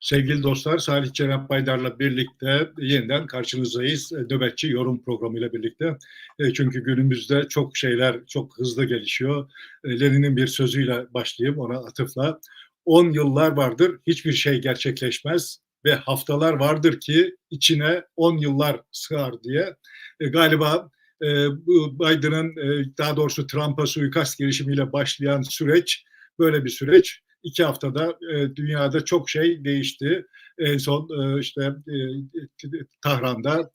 Sevgili dostlar, Salih Cenap Baydar'la birlikte yeniden karşınızdayız. E, Nöbetçi yorum programıyla birlikte. E, Çünkü günümüzde çok şeyler çok hızlı gelişiyor. E, Lenin'in bir sözüyle başlayayım ona atıfla. 10 yıllar vardır hiçbir şey gerçekleşmez ve haftalar vardır ki içine 10 yıllar sığar diye. Galiba Biden'ın daha doğrusu Trump'a suikast girişimiyle başlayan süreç böyle bir süreç iki haftada e, dünyada çok şey değişti. En son e, işte e, Tahran'da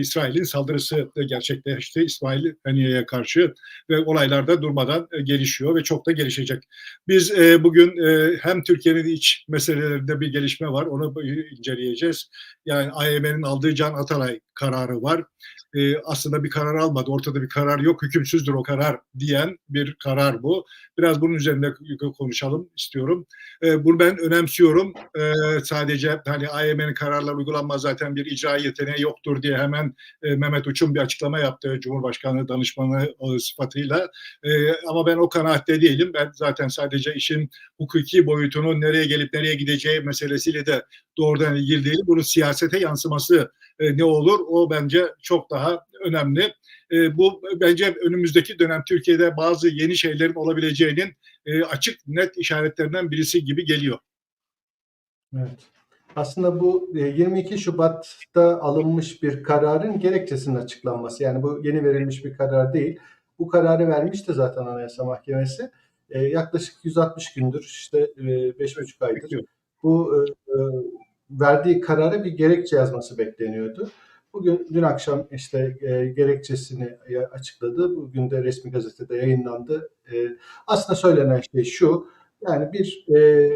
İsrail'in saldırısı gerçekleşti İsmail Haniye'ye karşı ve olaylar da durmadan e, gelişiyor ve çok da gelişecek. Biz e, bugün e, hem Türkiye'nin iç meselelerinde bir gelişme var, onu inceleyeceğiz. Yani AYM'nin aldığı Can Atalay kararı var. Aslında bir karar almadı, ortada bir karar yok, hükümsüzdür o karar diyen bir karar bu. Biraz bunun üzerinde konuşalım istiyorum. Bunu ben önemsiyorum. Sadece hani AYM'nin kararları uygulanmaz zaten bir icra yeteneği yoktur diye hemen e, Mehmet Uç'un bir açıklama yaptı Cumhurbaşkanı danışmanı o sıfatıyla. E, ama ben o kanaatte değilim. Ben zaten sadece işin hukuki boyutunun nereye gelip nereye gideceği meselesiyle de doğrudan ilgili değil. Bunun siyasete yansıması e, ne olur? O bence çok daha önemli. E, bu bence önümüzdeki dönem Türkiye'de bazı yeni şeylerin olabileceğinin e, açık net işaretlerinden birisi gibi geliyor. Evet. Aslında bu e, 22 Şubat'ta alınmış bir kararın gerekçesinin açıklanması. Yani bu yeni verilmiş bir karar değil. Bu kararı vermişti zaten Anayasa Mahkemesi. E, yaklaşık 160 gündür işte e, 5,5 aydır bu e, e, verdiği karara bir gerekçe yazması bekleniyordu. Bugün dün akşam işte e, gerekçesini açıkladı. Bugün de resmi gazetede yayınlandı. E, aslında söylenen şey şu. Yani bir e,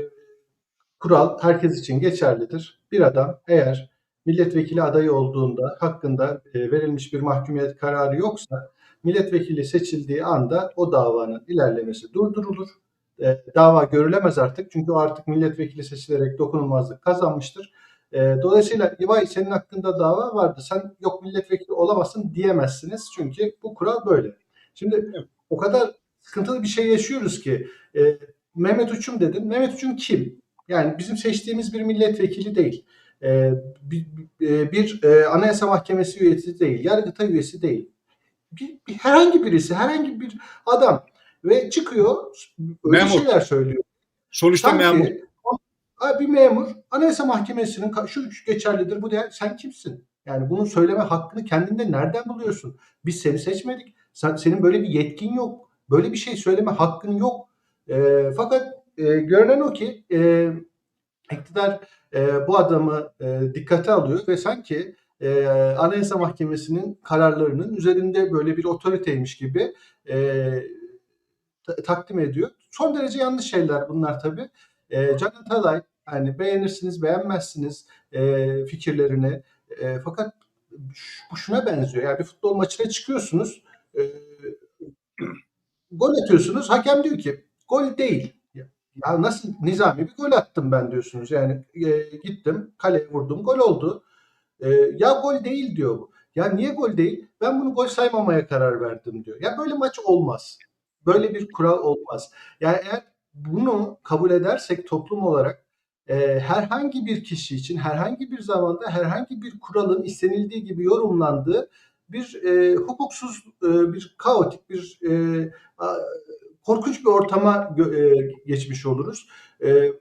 kural herkes için geçerlidir. Bir adam eğer milletvekili adayı olduğunda hakkında e, verilmiş bir mahkumiyet kararı yoksa milletvekili seçildiği anda o davanın ilerlemesi durdurulur. E, dava görülemez artık çünkü artık milletvekili seçilerek dokunulmazlık kazanmıştır. E, dolayısıyla vay senin hakkında dava vardı sen yok milletvekili olamazsın diyemezsiniz çünkü bu kural böyle. Şimdi o kadar sıkıntılı bir şey yaşıyoruz ki e, Mehmet Uçum dedin. Mehmet Uçum kim? Yani bizim seçtiğimiz bir milletvekili değil. Ee, bir, bir- bir, e, Anayasa Mahkemesi üyesi değil. Yargıtay üyesi değil. Bir, bir- herhangi birisi, herhangi bir adam ve çıkıyor öyle Memur. şeyler söylüyor. Sonuçta Sanki memur. Bir memur Anayasa Mahkemesi'nin şu geçerlidir bu değer. Sen kimsin? Yani bunu söyleme hakkını kendinde nereden buluyorsun? Biz seni seçmedik. Sen, senin böyle bir yetkin yok. Böyle bir şey söyleme hakkın yok. Ee, fakat e, görünen o ki e, iktidar e, bu adamı e, dikkate alıyor ve sanki e, Anayasa Mahkemesi'nin kararlarının üzerinde böyle bir otoriteymiş gibi e, ta- takdim ediyor. Son derece yanlış şeyler bunlar tabii. E, Can Atalay yani beğenirsiniz beğenmezsiniz e, fikirlerini E, fakat bu şuna benziyor. Yani bir futbol maçına çıkıyorsunuz e, gol atıyorsunuz hakem diyor ki gol değil. Ya nasıl nizami bir gol attım ben diyorsunuz. Yani e, gittim kaleye vurdum gol oldu. E, ya gol değil diyor bu. Ya niye gol değil? Ben bunu gol saymamaya karar verdim diyor. Ya böyle maç olmaz. Böyle bir kural olmaz. Yani eğer bunu kabul edersek toplum olarak e, herhangi bir kişi için herhangi bir zamanda herhangi bir kuralın istenildiği gibi yorumlandığı bir e, hukuksuz, e, bir kaotik, bir e, a- korkunç bir ortama e, geçmiş oluruz. E,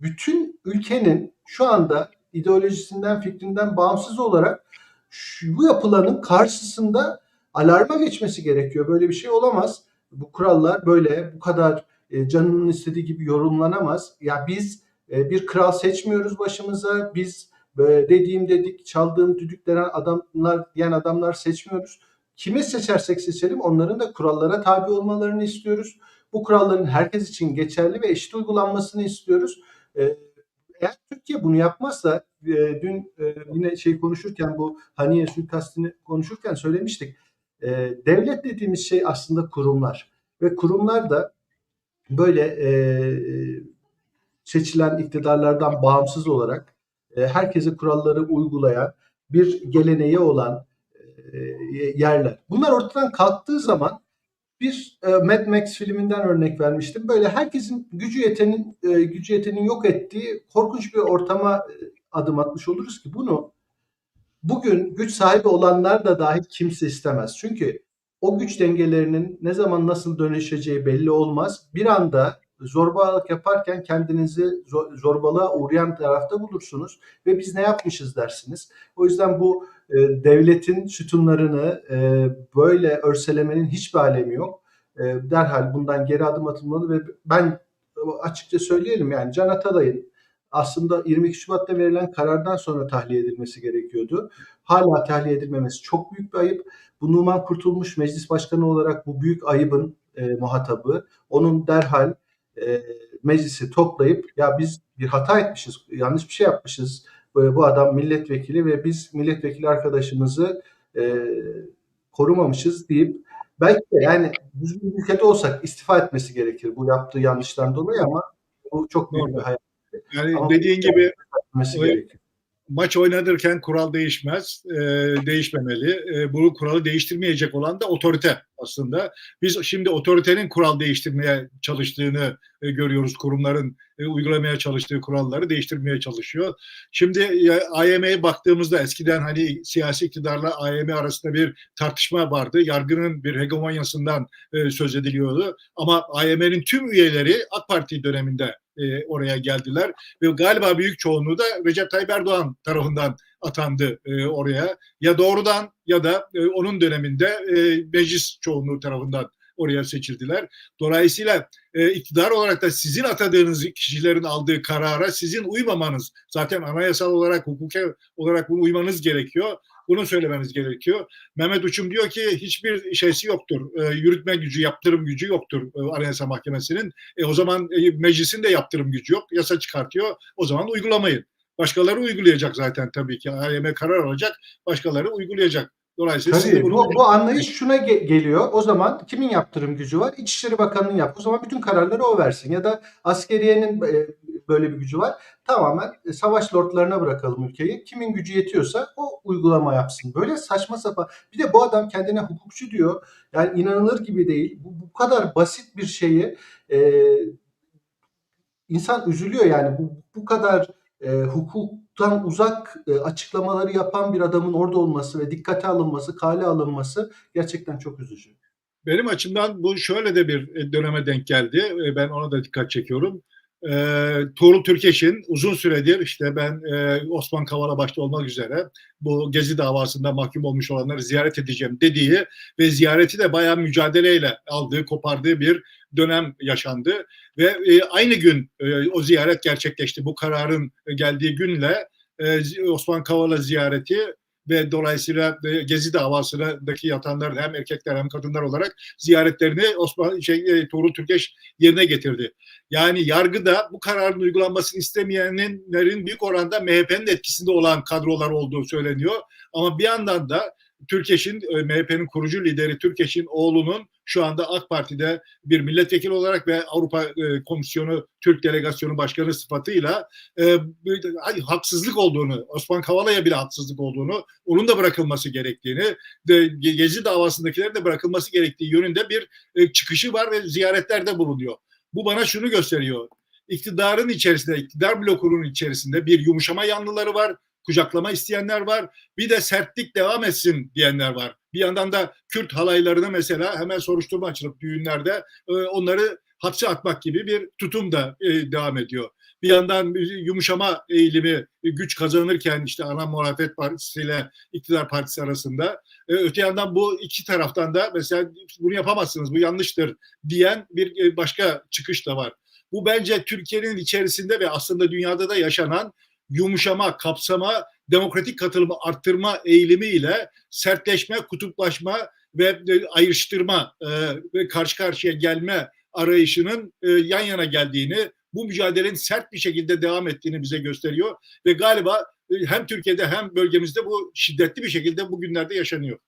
bütün ülkenin şu anda ideolojisinden, fikrinden bağımsız olarak şu, bu yapılanın karşısında alarma geçmesi gerekiyor. Böyle bir şey olamaz. Bu kurallar böyle bu kadar e, canının istediği gibi yorumlanamaz. Ya biz e, bir kral seçmiyoruz başımıza. Biz e, dediğim dedik, çaldığım düdük denen adamlar diyen adamlar seçmiyoruz. Kimi seçersek seçelim onların da kurallara tabi olmalarını istiyoruz. Bu kuralların herkes için geçerli ve eşit uygulanmasını istiyoruz. E, eğer Türkiye bunu yapmazsa e, dün e, yine şey konuşurken bu Haniye suikastini konuşurken söylemiştik. E, devlet dediğimiz şey aslında kurumlar ve kurumlar da böyle seçilen iktidarlardan bağımsız olarak herkese kuralları uygulayan bir geleneği olan yerler. Bunlar ortadan kalktığı zaman bir e, Mad Max filminden örnek vermiştim. Böyle herkesin gücü yetenin e, gücü yetenin yok ettiği korkunç bir ortama e, adım atmış oluruz ki bunu bugün güç sahibi olanlar da dahil kimse istemez. Çünkü o güç dengelerinin ne zaman nasıl dönüşeceği belli olmaz. Bir anda zorbalık yaparken kendinizi zor- zorbalığa uğrayan tarafta bulursunuz ve biz ne yapmışız dersiniz. O yüzden bu e, devletin sütunlarını e, böyle örselemenin hiçbir alemi yok. E, derhal bundan geri adım atılmalı ve ben açıkça söyleyelim yani Can Atalay'ın aslında 22 Şubat'ta verilen karardan sonra tahliye edilmesi gerekiyordu. Hala tahliye edilmemesi çok büyük bir ayıp. Bu Numan Kurtulmuş meclis başkanı olarak bu büyük ayıbın e, muhatabı. Onun derhal e, meclisi toplayıp ya biz bir hata etmişiz, yanlış bir şey yapmışız. Bu, adam milletvekili ve biz milletvekili arkadaşımızı e, korumamışız deyip belki de yani düzgün bir ülkede olsak istifa etmesi gerekir bu yaptığı yanlıştan dolayı ama bu çok büyük bir hayal Yani Ama- dediğin gibi gerekir. maç oynanırken kural değişmez, e, değişmemeli. E, bu kuralı değiştirmeyecek olan da otorite aslında. Biz şimdi otoritenin kural değiştirmeye çalıştığını e, görüyoruz. Kurumların e, uygulamaya çalıştığı kuralları değiştirmeye çalışıyor. Şimdi e, AYM'ye baktığımızda eskiden hani siyasi iktidarla AYM arasında bir tartışma vardı. Yargının bir hegemonyasından e, söz ediliyordu. Ama AYM'nin tüm üyeleri AK Parti döneminde e, oraya geldiler ve galiba büyük çoğunluğu da Recep Tayyip Erdoğan tarafından atandı e, oraya. Ya doğrudan ya da e, onun döneminde e, meclis çoğunluğu tarafından oraya seçildiler. Dolayısıyla e, iktidar olarak da sizin atadığınız kişilerin aldığı karara sizin uymamanız, zaten anayasal olarak, hukuki olarak bunu uymanız gerekiyor. Bunu söylemeniz gerekiyor. Mehmet Uçum diyor ki hiçbir şeysi yoktur. E, yürütme gücü, yaptırım gücü yoktur e, Anayasa Mahkemesi'nin. E, o zaman e, meclisin de yaptırım gücü yok. Yasa çıkartıyor. O zaman uygulamayın. Başkaları uygulayacak zaten tabii ki. AYM karar alacak, başkaları uygulayacak. Dolayısıyla Tabii bunu bu, bu anlayış şuna ge- geliyor. O zaman kimin yaptırım gücü var? İçişleri Bakanı'nın yap. O zaman bütün kararları o versin. Ya da askeriyenin e, böyle bir gücü var. Tamamen e, savaş lordlarına bırakalım ülkeyi. Kimin gücü yetiyorsa o uygulama yapsın. Böyle saçma sapan. Bir de bu adam kendine hukukçu diyor. Yani inanılır gibi değil. Bu, bu kadar basit bir şeyi e, insan üzülüyor yani. Bu, bu kadar e, hukuktan uzak e, açıklamaları yapan bir adamın orada olması ve dikkate alınması, kale alınması gerçekten çok üzücü. Benim açımdan bu şöyle de bir e, döneme denk geldi. E, Ben ona da dikkat çekiyorum. E, Tuğrul Türkeş'in uzun süredir işte ben e, Osman Kavala başta olmak üzere bu Gezi davasında mahkum olmuş olanları ziyaret edeceğim dediği ve ziyareti de bayağı mücadeleyle aldığı, kopardığı bir dönem yaşandı. Ve e, aynı gün e, o ziyaret gerçekleşti. Bu kararın geldiği günle e, Osman Kavala ziyareti ve dolayısıyla e, Gezi davasındaki yatanlar hem erkekler hem kadınlar olarak ziyaretlerini Osman şey e, Tuğrul Türkeş yerine getirdi. Yani yargıda bu kararın uygulanmasını istemeyenlerin büyük oranda MHP'nin etkisinde olan kadrolar olduğu söyleniyor. Ama bir yandan da Türkeş'in e, MHP'nin kurucu lideri Türkeş'in oğlunun şu anda AK Parti'de bir milletvekili olarak ve Avrupa e, Komisyonu Türk Delegasyonu Başkanı sıfatıyla e, haksızlık olduğunu, Osman Kavala'ya bile haksızlık olduğunu, onun da bırakılması gerektiğini, de, Ge- Gezi davasındakilerin de bırakılması gerektiği yönünde bir e, çıkışı var ve ziyaretlerde bulunuyor. Bu bana şunu gösteriyor. İktidarın içerisinde, iktidar blokunun içerisinde bir yumuşama yanlıları var, kucaklama isteyenler var. Bir de sertlik devam etsin diyenler var. Bir yandan da Kürt halaylarına mesela hemen soruşturma açılıp düğünlerde e, onları hapse atmak gibi bir tutum da e, devam ediyor. Bir yandan bir yumuşama eğilimi e, güç kazanırken işte ana muhalefet partisi ile iktidar partisi arasında e, öte yandan bu iki taraftan da mesela bunu yapamazsınız bu yanlıştır diyen bir e, başka çıkış da var. Bu bence Türkiye'nin içerisinde ve aslında dünyada da yaşanan yumuşama, kapsama, demokratik katılımı arttırma eğilimiyle sertleşme, kutuplaşma ve e, ayrıştırma e, ve karşı karşıya gelme arayışının e, yan yana geldiğini, bu mücadelenin sert bir şekilde devam ettiğini bize gösteriyor ve galiba hem Türkiye'de hem bölgemizde bu şiddetli bir şekilde bugünlerde yaşanıyor.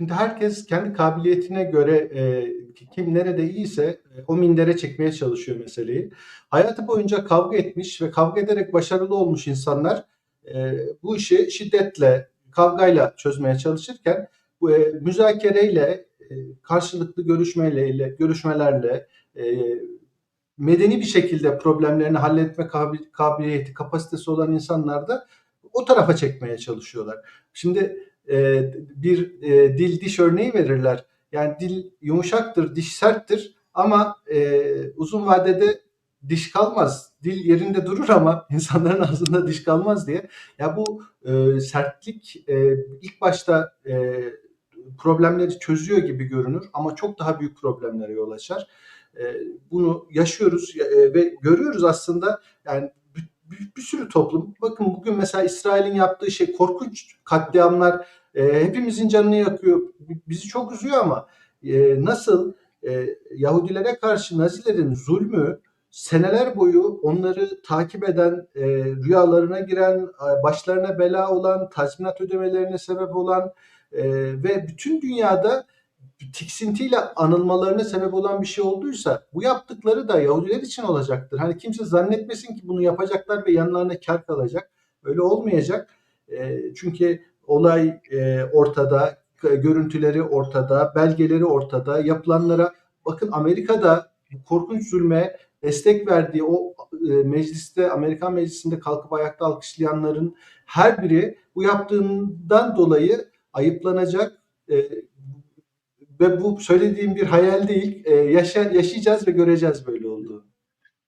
Şimdi herkes kendi kabiliyetine göre e, kim nerede iyiyse e, o mindere çekmeye çalışıyor meseleyi. Hayatı boyunca kavga etmiş ve kavga ederek başarılı olmuş insanlar e, bu işi şiddetle, kavgayla çözmeye çalışırken bu e, müzakereyle, e, karşılıklı görüşmeyle, görüşmelerle e, medeni bir şekilde problemlerini halletme kabil- kabiliyeti, kapasitesi olan insanlar da o tarafa çekmeye çalışıyorlar. Şimdi e, bir e, dil diş örneği verirler. Yani dil yumuşaktır, diş serttir ama e, uzun vadede diş kalmaz. Dil yerinde durur ama insanların ağzında diş kalmaz diye. Ya bu e, sertlik e, ilk başta e, problemleri çözüyor gibi görünür ama çok daha büyük problemlere yol açar. E, bunu yaşıyoruz e, ve görüyoruz aslında yani bir, bir, bir sürü toplum. Bakın bugün mesela İsrail'in yaptığı şey korkunç katliamlar e, hepimizin canını yakıyor. Bizi çok üzüyor ama e, nasıl e, Yahudilere karşı Nazilerin zulmü seneler boyu onları takip eden, e, rüyalarına giren, başlarına bela olan, tazminat ödemelerine sebep olan e, ve bütün dünyada tiksintiyle anılmalarına sebep olan bir şey olduysa bu yaptıkları da Yahudiler için olacaktır. Hani kimse zannetmesin ki bunu yapacaklar ve yanlarına kar kalacak. Öyle olmayacak. E, çünkü olay e, ortada, görüntüleri ortada, belgeleri ortada, yapılanlara bakın Amerika'da korkunç zulme destek verdiği o e, mecliste Amerikan meclisinde kalkıp ayakta alkışlayanların her biri bu yaptığından dolayı ayıplanacak e, ve bu söylediğim bir hayal değil. E, yaşa, yaşayacağız ve göreceğiz böyle olduğunu.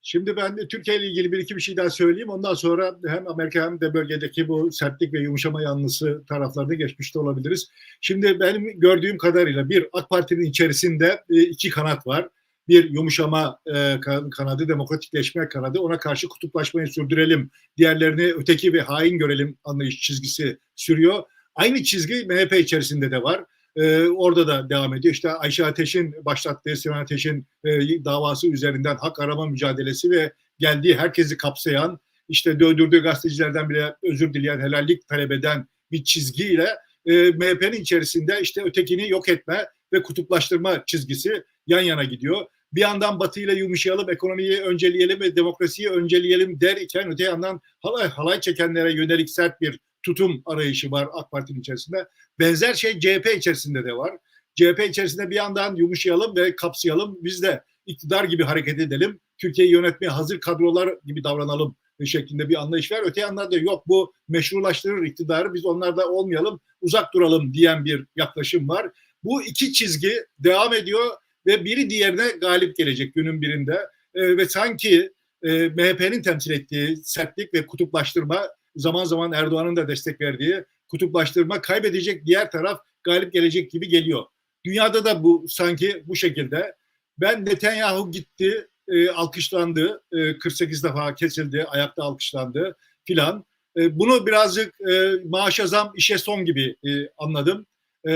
Şimdi ben Türkiye ile ilgili bir iki bir şey daha söyleyeyim. Ondan sonra hem Amerika hem de bölgedeki bu sertlik ve yumuşama yanlısı taraflarına geçmiş de olabiliriz. Şimdi benim gördüğüm kadarıyla bir AK Parti'nin içerisinde iki kanat var. Bir yumuşama e, kanadı, demokratikleşme kanadı. Ona karşı kutuplaşmayı sürdürelim. Diğerlerini öteki ve hain görelim anlayış çizgisi sürüyor. Aynı çizgi MHP içerisinde de var. Ee, orada da devam ediyor. İşte Ayşe Ateş'in başlattığı Sinan Ateş'in e, davası üzerinden hak arama mücadelesi ve geldiği herkesi kapsayan, işte döndürdüğü gazetecilerden bile özür dileyen, helallik talep eden bir çizgiyle e, MHP'nin içerisinde işte ötekini yok etme ve kutuplaştırma çizgisi yan yana gidiyor. Bir yandan Batı ile yumuşayalım, ekonomiyi önceleyelim ve demokrasiyi önceleyelim der iken öte yandan halay, halay çekenlere yönelik sert bir tutum arayışı var AK Parti'nin içerisinde. Benzer şey CHP içerisinde de var. CHP içerisinde bir yandan yumuşayalım ve kapsayalım. Biz de iktidar gibi hareket edelim. Türkiye'yi yönetmeye hazır kadrolar gibi davranalım şeklinde bir anlayış var. Öte yandan da yok bu meşrulaştırır iktidarı biz onlarda olmayalım uzak duralım diyen bir yaklaşım var. Bu iki çizgi devam ediyor ve biri diğerine galip gelecek günün birinde. E, ve sanki e, MHP'nin temsil ettiği sertlik ve kutuplaştırma zaman zaman Erdoğan'ın da destek verdiği kutuplaştırma kaybedecek diğer taraf galip gelecek gibi geliyor. Dünyada da bu sanki bu şekilde. Ben Netanyahu gitti, e, alkışlandı, e, 48 defa kesildi, ayakta alkışlandı filan. E, bunu birazcık e, maaşa zam işe son gibi e, anladım. E,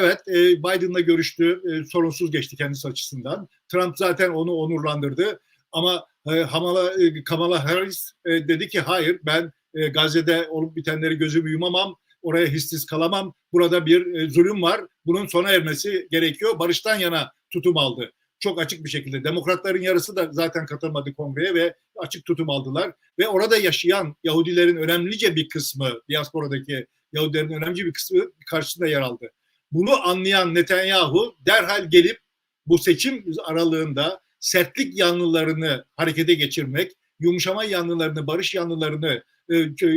evet e, Biden'la görüştü, e, sorunsuz geçti kendisi açısından. Trump zaten onu onurlandırdı ama e, Kamala, Kamala Harris dedi ki hayır ben Gazze'de olup bitenleri gözümü yumamam, oraya hissiz kalamam. Burada bir zulüm var. Bunun sona ermesi gerekiyor. Barıştan yana tutum aldı. Çok açık bir şekilde. Demokratların yarısı da zaten katılmadı kongreye ve açık tutum aldılar. Ve orada yaşayan Yahudilerin önemlice bir kısmı, diasporadaki Yahudilerin önemli bir kısmı karşısında yer aldı. Bunu anlayan Netanyahu derhal gelip bu seçim aralığında sertlik yanlılarını harekete geçirmek, yumuşama yanlılarını, barış yanlılarını e,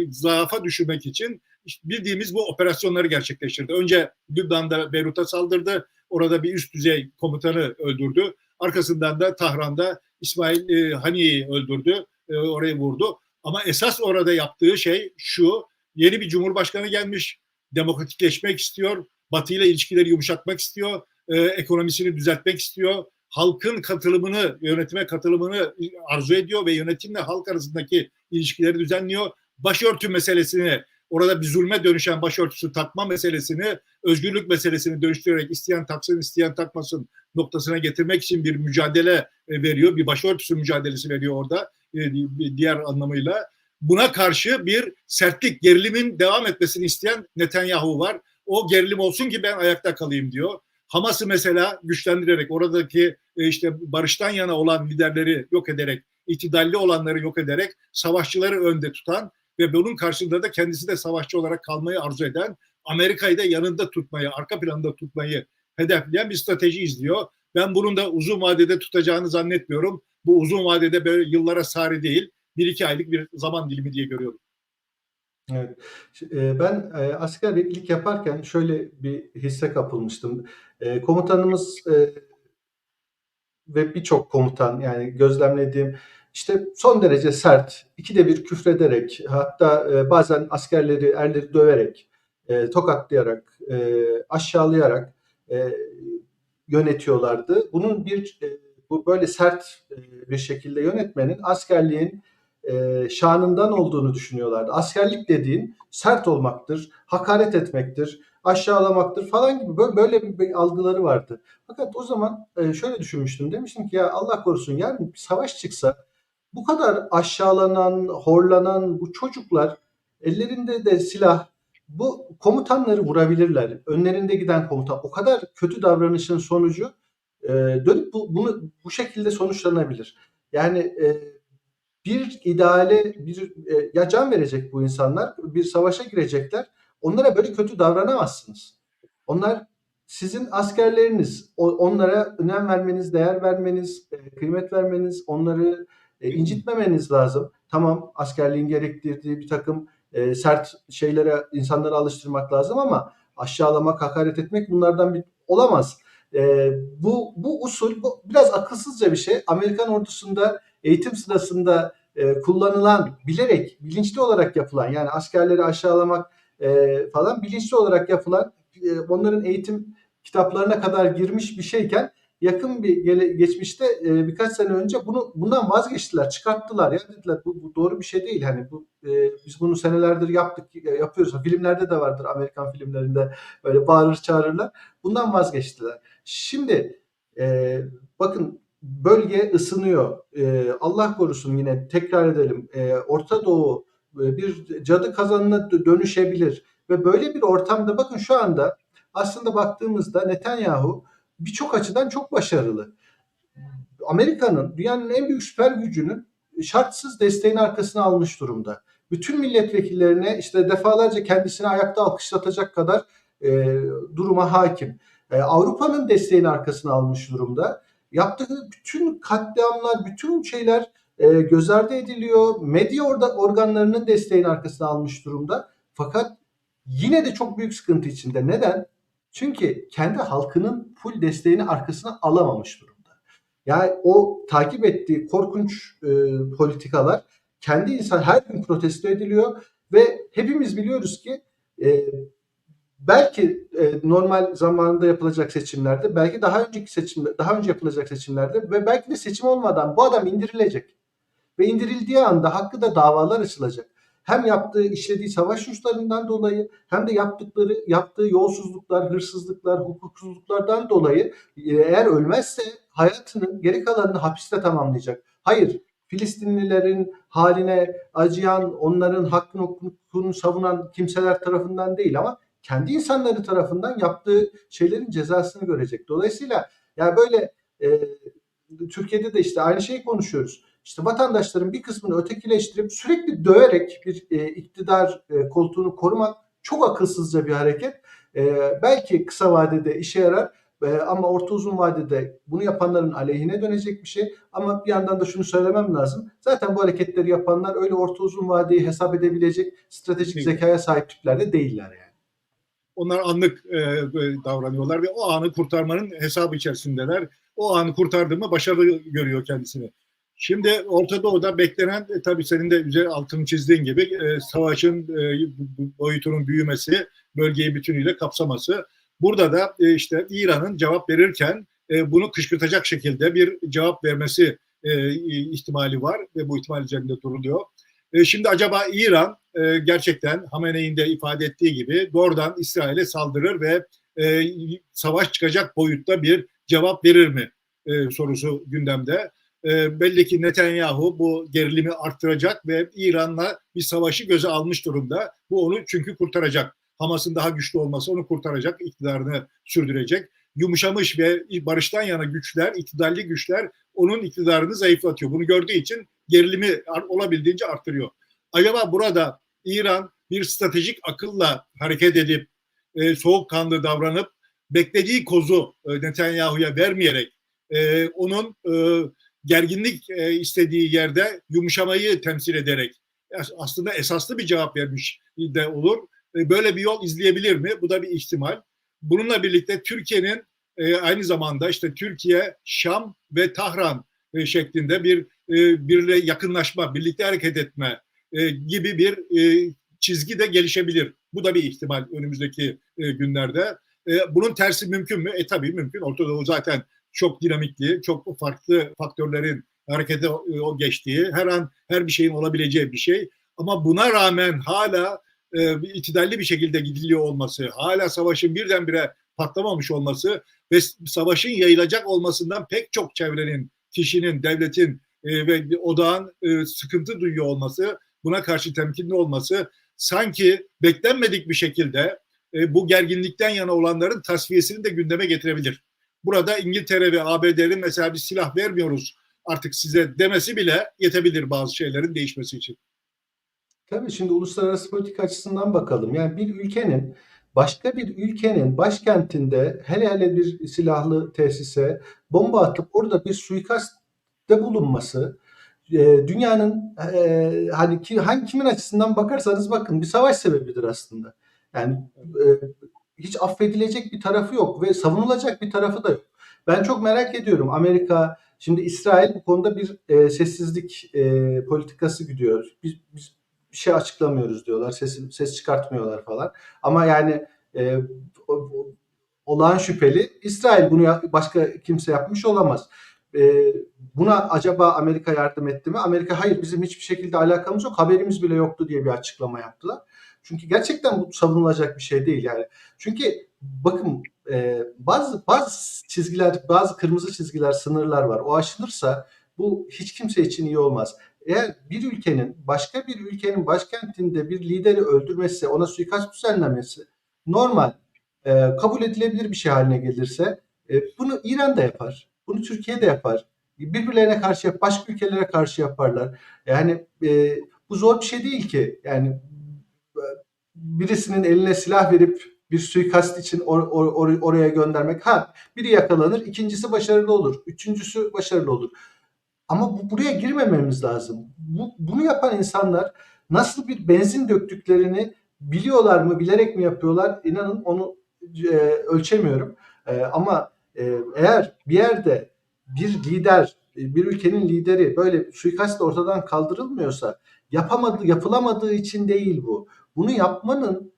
zaafa düşürmek için bildiğimiz bu operasyonları gerçekleştirdi. Önce Lübnan'da Beyrut'a saldırdı. Orada bir üst düzey komutanı öldürdü. Arkasından da Tahran'da İsmail e, Haniye'yi öldürdü. E, oraya vurdu. Ama esas orada yaptığı şey şu. Yeni bir cumhurbaşkanı gelmiş. Demokratikleşmek istiyor. Batı ile ilişkileri yumuşatmak istiyor. E, ekonomisini düzeltmek istiyor. Halkın katılımını, yönetime katılımını arzu ediyor ve yönetimle halk arasındaki ilişkileri düzenliyor. Başörtü meselesini orada bir zulme dönüşen başörtüsü takma meselesini özgürlük meselesini dönüştürerek isteyen taksın isteyen takmasın noktasına getirmek için bir mücadele e, veriyor. Bir başörtüsü mücadelesi veriyor orada e, diğer anlamıyla. Buna karşı bir sertlik, gerilimin devam etmesini isteyen Netanyahu var. O gerilim olsun ki ben ayakta kalayım diyor. Hamas'ı mesela güçlendirerek oradaki e, işte barıştan yana olan liderleri yok ederek, itidalli olanları yok ederek savaşçıları önde tutan ve bunun karşılığında da kendisi de savaşçı olarak kalmayı arzu eden, Amerika'yı da yanında tutmayı, arka planda tutmayı hedefleyen bir strateji izliyor. Ben bunun da uzun vadede tutacağını zannetmiyorum. Bu uzun vadede böyle yıllara sari değil, bir iki aylık bir zaman dilimi diye görüyorum. Evet. E, Ben e, askerlik yaparken şöyle bir hisse kapılmıştım. E, Komutanımız ve birçok komutan yani gözlemlediğim işte son derece sert, ikide bir küfrederek hatta bazen askerleri, erleri döverek, tokatlayarak, aşağılayarak yönetiyorlardı. Bunun bir bu böyle sert bir şekilde yönetmenin askerliğin e, şanından olduğunu düşünüyorlardı. Askerlik dediğin sert olmaktır, hakaret etmektir, aşağılamaktır falan gibi böyle, böyle bir, algıları vardı. Fakat o zaman e, şöyle düşünmüştüm. Demiştim ki ya Allah korusun yarın bir savaş çıksa bu kadar aşağılanan, horlanan bu çocuklar ellerinde de silah bu komutanları vurabilirler. Önlerinde giden komutan o kadar kötü davranışın sonucu e, dönüp bu, bunu bu şekilde sonuçlanabilir. Yani e, bir ideale bir e, ya can verecek bu insanlar, bir savaşa girecekler. Onlara böyle kötü davranamazsınız. Onlar sizin askerleriniz. O, onlara önem vermeniz, değer vermeniz, e, kıymet vermeniz, onları e, incitmemeniz lazım. Tamam askerliğin gerektirdiği bir takım e, sert şeylere insanları alıştırmak lazım ama aşağılamak, hakaret etmek bunlardan bir olamaz. E, bu bu usul bu biraz akılsızca bir şey. Amerikan ordusunda eğitim sırasında e, kullanılan, bilerek, bilinçli olarak yapılan yani askerleri aşağılamak e, falan bilinçli olarak yapılan e, onların eğitim kitaplarına kadar girmiş bir şeyken yakın bir gele, geçmişte e, birkaç sene önce bunu bundan vazgeçtiler, çıkarttılar ya dediler bu, bu doğru bir şey değil. Hani bu e, biz bunu senelerdir yaptık, yapıyoruz. Filmlerde de vardır Amerikan filmlerinde böyle bağırır çağırırlar. Bundan vazgeçtiler. Şimdi e, bakın bölge ısınıyor. E, Allah korusun yine tekrar edelim. E, Orta Doğu e, bir cadı kazanına dönüşebilir ve böyle bir ortamda bakın şu anda aslında baktığımızda Netanyahu birçok açıdan çok başarılı. Amerika'nın dünyanın en büyük süper gücünün şartsız desteğini arkasına almış durumda. Bütün milletvekillerine işte defalarca kendisini ayakta alkışlatacak kadar e, duruma hakim. E, Avrupa'nın desteğini arkasına almış durumda. Yaptığı bütün katliamlar, bütün şeyler e, göz ardı ediliyor. Medya orada organlarının desteğini arkasına almış durumda. Fakat yine de çok büyük sıkıntı içinde. Neden? Çünkü kendi halkının full desteğini arkasına alamamış durumda. Yani o takip ettiği korkunç e, politikalar kendi insan her gün protesto ediliyor ve hepimiz biliyoruz ki e, belki e, normal zamanında yapılacak seçimlerde, belki daha önceki seçimde, daha önce yapılacak seçimlerde ve belki de seçim olmadan bu adam indirilecek. Ve indirildiği anda hakkı da davalar açılacak. Hem yaptığı, işlediği savaş suçlarından dolayı hem de yaptıkları, yaptığı yolsuzluklar, hırsızlıklar, hukuksuzluklardan dolayı e, eğer ölmezse hayatının geri kalanını hapiste tamamlayacak. Hayır, Filistinlilerin haline acıyan, onların hakkını hukukunu savunan kimseler tarafından değil ama kendi insanları tarafından yaptığı şeylerin cezasını görecek. Dolayısıyla yani böyle e, Türkiye'de de işte aynı şeyi konuşuyoruz. İşte vatandaşların bir kısmını ötekileştirip sürekli döverek bir e, iktidar e, koltuğunu korumak çok akılsızca bir hareket. E, belki kısa vadede işe yarar e, ama orta uzun vadede bunu yapanların aleyhine dönecek bir şey. Ama bir yandan da şunu söylemem lazım. Zaten bu hareketleri yapanlar öyle orta uzun vadeyi hesap edebilecek stratejik zekaya sahip tipler de değiller yani. Onlar anlık e, davranıyorlar ve o anı kurtarmanın hesabı içerisindeler. O anı kurtardığımı başarılı görüyor kendisini. Şimdi Orta Doğu'da beklenen e, tabii senin de üzeri altını çizdiğin gibi e, savaşın e, boyutunun büyümesi, bölgeyi bütünüyle kapsaması. Burada da e, işte İran'ın cevap verirken e, bunu kışkırtacak şekilde bir cevap vermesi e, ihtimali var ve bu ihtimal üzerinde duruluyor. E, şimdi acaba İran e, gerçekten Hamene'in de ifade ettiği gibi doğrudan İsrail'e saldırır ve e, savaş çıkacak boyutta bir cevap verir mi e, sorusu gündemde. E, belli ki Netanyahu bu gerilimi arttıracak ve İran'la bir savaşı göze almış durumda. Bu onu çünkü kurtaracak. Hamas'ın daha güçlü olması onu kurtaracak, iktidarını sürdürecek. Yumuşamış ve barıştan yana güçler, iktidarlı güçler onun iktidarını zayıflatıyor. Bunu gördüğü için gerilimi olabildiğince arttırıyor. Acaba burada İran bir stratejik akılla hareket edip e, soğukkanlı davranıp beklediği kozu e, Netanyahu'ya vermeyerek e, onun e, gerginlik e, istediği yerde yumuşamayı temsil ederek as- aslında esaslı bir cevap vermiş de olur. E, böyle bir yol izleyebilir mi? Bu da bir ihtimal. Bununla birlikte Türkiye'nin e, aynı zamanda işte Türkiye, Şam ve Tahran e, şeklinde bir e, birle yakınlaşma, birlikte hareket etme e, gibi bir e, çizgi de gelişebilir. Bu da bir ihtimal önümüzdeki e, günlerde. E, bunun tersi mümkün mü? E tabii mümkün. Orta Doğu zaten çok dinamikli, çok farklı faktörlerin harekete e, geçtiği, her an her bir şeyin olabileceği bir şey. Ama buna rağmen hala e, itidalli bir şekilde gidiliyor olması, hala savaşın birdenbire patlamamış olması ve savaşın yayılacak olmasından pek çok çevrenin, kişinin, devletin e, ve odağın e, sıkıntı duyuyor olması, buna karşı temkinli olması sanki beklenmedik bir şekilde e, bu gerginlikten yana olanların tasfiyesini de gündeme getirebilir. Burada İngiltere ve ABD'nin mesela bir silah vermiyoruz artık size demesi bile yetebilir bazı şeylerin değişmesi için. Tabii şimdi uluslararası politika açısından bakalım. Yani bir ülkenin başka bir ülkenin başkentinde hele hele bir silahlı tesise bomba atıp orada bir suikastte bulunması e, dünyanın e, hani ki hangi kimin açısından bakarsanız bakın bir savaş sebebidir aslında. Yani e, hiç affedilecek bir tarafı yok ve savunulacak bir tarafı da yok. Ben çok merak ediyorum Amerika şimdi İsrail bu konuda bir e, sessizlik e, politikası gidiyor. Biz, biz bir şey açıklamıyoruz diyorlar. Ses, ses çıkartmıyorlar falan. Ama yani e, o- olağan şüpheli İsrail bunu başka kimse yapmış olamaz. E, buna acaba Amerika yardım etti mi? Amerika hayır bizim hiçbir şekilde alakamız yok. Haberimiz bile yoktu diye bir açıklama yaptılar. Çünkü gerçekten bu savunulacak bir şey değil yani. Çünkü bakın e, bazı bazı çizgiler, bazı kırmızı çizgiler, sınırlar var. O aşılırsa bu hiç kimse için iyi olmaz eğer bir ülkenin başka bir ülkenin başkentinde bir lideri öldürmesi, ona suikast düzenlemesi normal, e, kabul edilebilir bir şey haline gelirse e, bunu İran da yapar. Bunu Türkiye de yapar. Birbirlerine karşı başka ülkelere karşı yaparlar. Yani e, bu zor bir şey değil ki. Yani birisinin eline silah verip bir suikast için or- or- or- oraya göndermek. Ha biri yakalanır, ikincisi başarılı olur, üçüncüsü başarılı olur. Ama bu, buraya girmememiz lazım. Bu, bunu yapan insanlar nasıl bir benzin döktüklerini biliyorlar mı, bilerek mi yapıyorlar? İnanın onu e, ölçemiyorum. E, ama e, eğer bir yerde bir lider, bir ülkenin lideri böyle suikastla ortadan kaldırılmıyorsa yapamadı, yapılamadığı için değil bu. Bunu yapmanın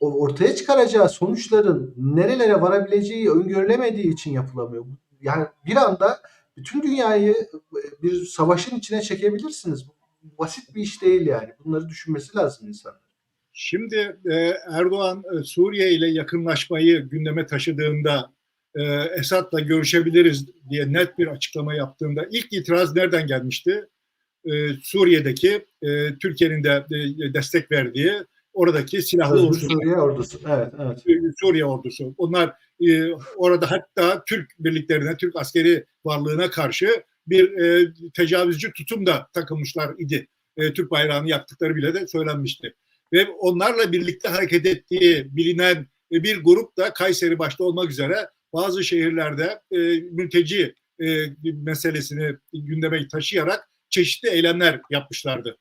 ortaya çıkaracağı sonuçların nerelere varabileceği öngörülemediği için yapılamıyor. Yani bir anda bütün dünyayı bir savaşın içine çekebilirsiniz. Basit bir iş değil yani. Bunları düşünmesi lazım insan. Şimdi e, Erdoğan e, Suriye ile yakınlaşmayı gündeme taşıdığında e, Esad'la görüşebiliriz diye net bir açıklama yaptığında ilk itiraz nereden gelmişti? E, Suriye'deki e, Türkiye'nin de e, destek verdiği oradaki silahlı Özgür ordu, Suriye ordusu. Evet, evet. Suriye ordusu. Onlar e, orada hatta Türk birliklerine, Türk askeri varlığına karşı bir e, tecavüzcü tutum da takılmışlar idi. E, Türk bayrağını yaktıkları bile de söylenmişti. Ve onlarla birlikte hareket ettiği bilinen e, bir grup da Kayseri başta olmak üzere bazı şehirlerde e, mülteci e, meselesini gündeme taşıyarak çeşitli eylemler yapmışlardı.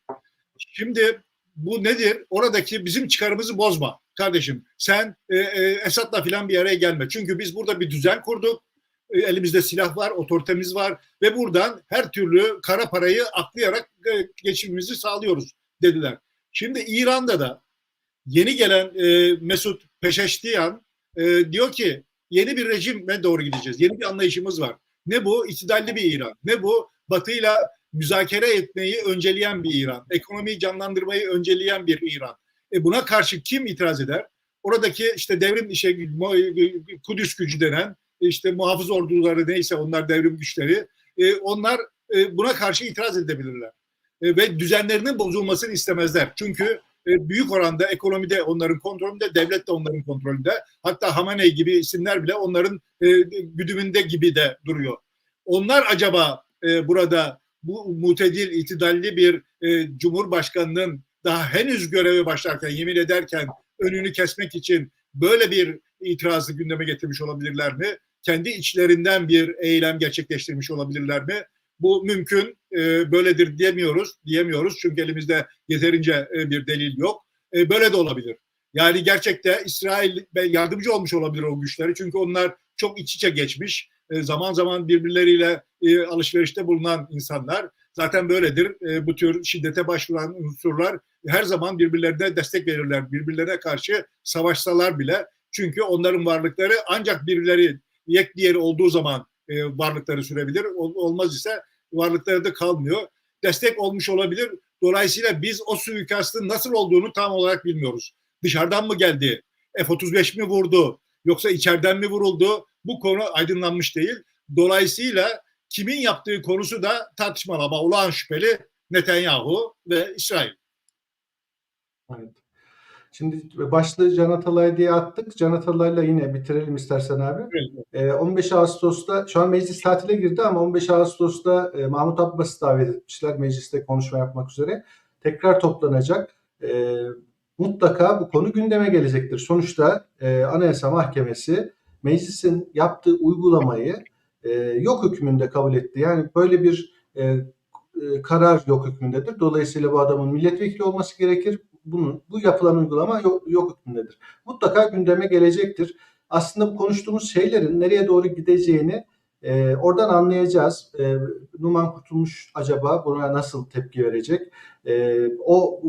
Şimdi bu nedir? Oradaki bizim çıkarımızı bozma kardeşim. Sen e, e, Esad'la falan bir araya gelme. Çünkü biz burada bir düzen kurduk. E, elimizde silah var, otoritemiz var ve buradan her türlü kara parayı aklayarak e, geçimimizi sağlıyoruz dediler. Şimdi İran'da da yeni gelen e, Mesut Peşeştiyan e, diyor ki yeni bir rejime doğru gideceğiz. Yeni bir anlayışımız var. Ne bu? İtidalli bir İran. Ne bu? Batı'yla müzakere etmeyi önceleyen bir İran. Ekonomiyi canlandırmayı önceleyen bir İran. E buna karşı kim itiraz eder? Oradaki işte devrim işe Kudüs gücü denen işte muhafız orduları neyse onlar devrim güçleri e, onlar e, buna karşı itiraz edebilirler. E, ve düzenlerinin bozulmasını istemezler. Çünkü e, büyük oranda ekonomide onların kontrolünde, devlet de onların kontrolünde. Hatta Hamaney gibi isimler bile onların e, güdümünde gibi de duruyor. Onlar acaba e, burada bu mutedil, itidalli bir e, cumhurbaşkanının daha henüz göreve başlarken, yemin ederken önünü kesmek için böyle bir itirazı gündeme getirmiş olabilirler mi? Kendi içlerinden bir eylem gerçekleştirmiş olabilirler mi? Bu mümkün, e, böyledir diyemiyoruz, diyemiyoruz çünkü elimizde yeterince e, bir delil yok. E, böyle de olabilir. Yani gerçekte İsrail yardımcı olmuş olabilir o güçleri çünkü onlar çok iç içe geçmiş, e, zaman zaman birbirleriyle e, alışverişte bulunan insanlar. Zaten böyledir. E, bu tür şiddete başvuran unsurlar her zaman birbirlerine destek verirler. Birbirlerine karşı savaşsalar bile. Çünkü onların varlıkları ancak birileri yek diğeri olduğu zaman varlıkları sürebilir. Ol, olmaz ise varlıkları da kalmıyor. Destek olmuş olabilir. Dolayısıyla biz o suikastın nasıl olduğunu tam olarak bilmiyoruz. Dışarıdan mı geldi? F-35 mi vurdu? Yoksa içeriden mi vuruldu? Bu konu aydınlanmış değil. Dolayısıyla kimin yaptığı konusu da tartışmalı ama olağan şüpheli Netanyahu ve İsrail. Evet. Şimdi başlığı Can Atalay diye attık. Can Atalay'la yine bitirelim istersen abi. Evet. Ee, 15 Ağustos'ta şu an meclis tatile girdi ama 15 Ağustos'ta e, Mahmut Abbas'ı davet etmişler mecliste konuşma yapmak üzere. Tekrar toplanacak. Ee, mutlaka bu konu gündeme gelecektir. Sonuçta e, Anayasa Mahkemesi meclisin yaptığı uygulamayı e, yok hükmünde kabul etti. Yani böyle bir e, e, karar yok hükmündedir. Dolayısıyla bu adamın milletvekili olması gerekir. Bunun bu yapılan uygulama yok, yok hükmündedir. Mutlaka gündeme gelecektir. Aslında bu konuştuğumuz şeylerin nereye doğru gideceğini e, oradan anlayacağız. E, Numan Kurtulmuş acaba buna nasıl tepki verecek? E, o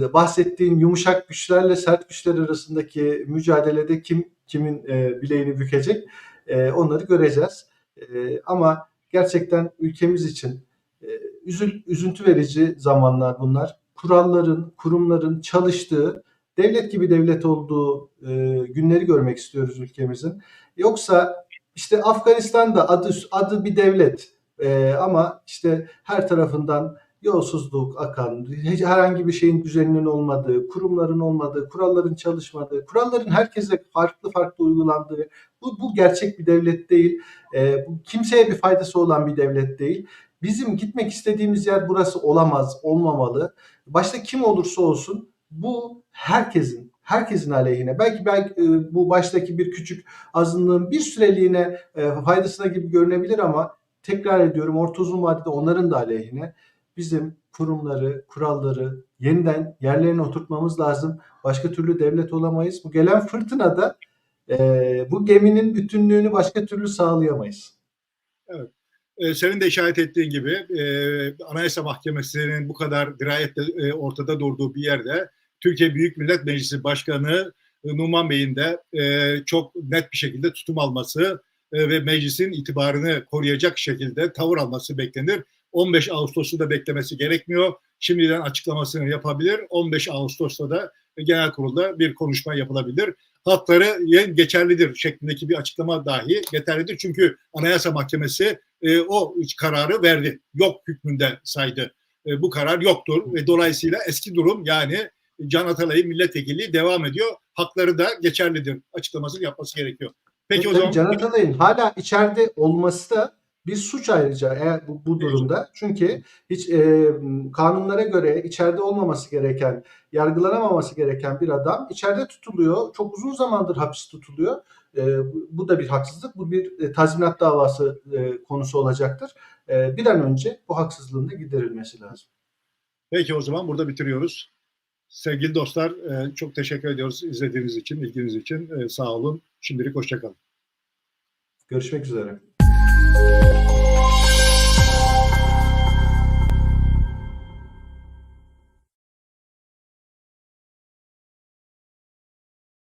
e, bahsettiğin yumuşak güçlerle sert güçler arasındaki mücadelede kim kimin e, bileğini bükecek? E, onları göreceğiz. E, ama gerçekten ülkemiz için e, üzül, üzüntü verici zamanlar bunlar. Kuralların, kurumların çalıştığı, devlet gibi devlet olduğu e, günleri görmek istiyoruz ülkemizin. Yoksa işte Afganistan'da adı adı bir devlet e, ama işte her tarafından yolsuzluk akan, hiç herhangi bir şeyin düzeninin olmadığı, kurumların olmadığı, kuralların çalışmadığı, kuralların herkese farklı farklı uygulandığı, bu, bu gerçek bir devlet değil. E, bu kimseye bir faydası olan bir devlet değil. Bizim gitmek istediğimiz yer burası olamaz, olmamalı. Başta kim olursa olsun bu herkesin herkesin aleyhine. Belki belki e, bu baştaki bir küçük azınlığın bir süreliğine e, faydasına gibi görünebilir ama tekrar ediyorum orta uzun vadede onların da aleyhine. Bizim kurumları, kuralları yeniden yerlerine oturtmamız lazım. Başka türlü devlet olamayız. Bu gelen fırtınada e, bu geminin bütünlüğünü başka türlü sağlayamayız. Evet. Ee, senin de işaret ettiğin gibi e, Anayasa Mahkemesi'nin bu kadar dirayetle e, ortada durduğu bir yerde Türkiye Büyük Millet Meclisi Başkanı e, Numan Bey'in de e, çok net bir şekilde tutum alması e, ve meclisin itibarını koruyacak şekilde tavır alması beklenir. 15 Ağustos'u da beklemesi gerekmiyor. Şimdiden açıklamasını yapabilir. 15 Ağustos'ta da genel kurulda bir konuşma yapılabilir. Hakları geçerlidir şeklindeki bir açıklama dahi yeterlidir. Çünkü Anayasa Mahkemesi e, o kararı verdi. Yok hükmünde saydı. E, bu karar yoktur ve dolayısıyla eski durum yani Can Atalay'ın milletvekilliği devam ediyor. Hakları da geçerlidir. Açıklamasını yapması gerekiyor. Peki Tabii o zaman Can Atalay'ın hala içeride olması da bir suç ayrıca eğer bu, bu durumda. Çünkü hiç e, kanunlara göre içeride olmaması gereken, yargılanamaması gereken bir adam içeride tutuluyor. Çok uzun zamandır hapis tutuluyor. E, bu, da bir haksızlık. Bu bir e, tazminat davası e, konusu olacaktır. E, bir an önce bu haksızlığın da giderilmesi lazım. Peki o zaman burada bitiriyoruz. Sevgili dostlar e, çok teşekkür ediyoruz izlediğiniz için, ilginiz için. E, Sağ olun. Şimdilik hoşçakalın. Görüşmek üzere.